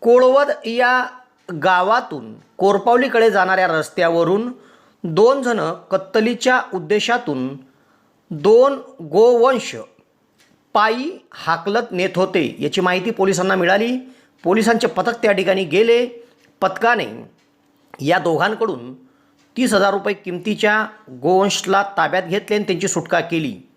कोळवद या गावातून कोरपावलीकडे जाणाऱ्या रस्त्यावरून दोन जण कत्तलीच्या उद्देशातून दोन गोवंश पायी हाकलत नेत होते. याची माहिती पोलिसांना मिळाली. पोलिसांचे पथक त्या ठिकाणी गेले. पथकाने या दोघांकडून तीस हजार रुपये किमतीच्या गोवंशला ताब्यात घेतले आणि त्यांची सुटका केली.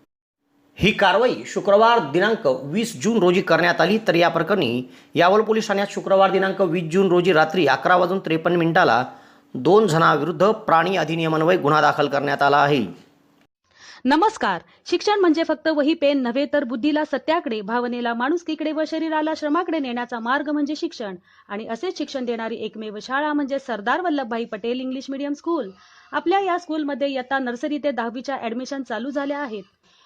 ही कारवाई शुक्रवार दिनांक वीस जून रोजी करण्यात आली. तर या प्रकरणी यावल पोलीस ठाण्यात शुक्रवार दिनांक वीस जून रोजी रात्री अकरा वाजून त्रेपन्न मिनिटाला दोन जणांविरुद्ध प्राणी अधिनियमान्वये गुन्हा दाखल करण्यात आला आहे. नमस्कार. शिक्षण म्हणजे फक्त वही पेन नव्हे तर बुद्धीला सत्याकडे भावनेला माणुसकीकडे व शरीराला श्रमाकडे नेण्याचा मार्ग म्हणजे शिक्षण. आणि असेच शिक्षण देणारी एकमेव शाळा म्हणजे Sardar Vallabhbhai Patel English medium school. आपल्या या स्कूलमध्ये इयत्ता नर्सरी ते दहावीच्या ऍडमिशन चालू झाल्या आहेत.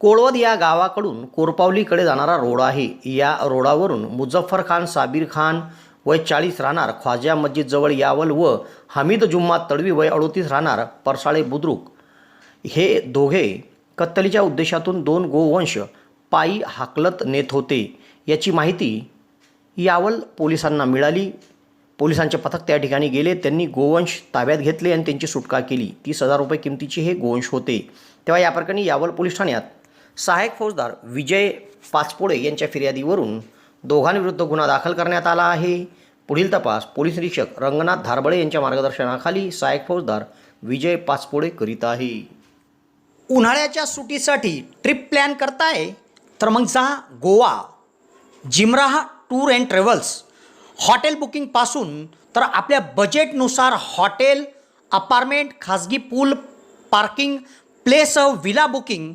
कोळवद या गावाकडून कोरपावलीकडे जाणारा रोड आहे. या रोडावरून मुझफ्फर खान साबीर खान वय चाळीस राहणार ख्वाजा मस्जिदजवळ यावल व हमीद जुम्मा तडवी वय अडोतीस राहणार परसाळे बुद्रुक. हे दोघे कत्तलीच्या उद्देशातून दोन गोवंश पायी हाकलत नेत होते. याची माहिती यावल पोलिसांना मिळाली. पोलिसांचे पथक त्या ठिकाणी गेले. त्यांनी गोवंश ताब्यात घेतले आणि त्यांची सुटका केली. तीस हजार रुपये किमतीचे हे गोवंश होते. तेव्हा या प्रकरणी यावल पोलीस ठाण्यात सहाय्यक फौजदार विजय पाचपोळे यांच्या फिर्यादीवरून दोघांविरुद्ध गुन्हा दाखल करण्यात आला आहे. पुढील तपास पोलीस निरीक्षक रंगनाथ धारबळे यांच्या मार्गदर्शनाखाली सहाय्यक फौजदार विजय पाचपोळे करीत आहे. उन्हाळ्याच्या सुटीसाठी ट्रिप प्लॅन करताय? तर मग जा Goa. Jimraha tour and travels. Hotel बुकिंगपासून तर आपल्या बजेटनुसार हॉटेल अपार्टमेंट खाजगी pool parking place villa booking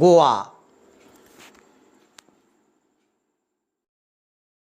Goa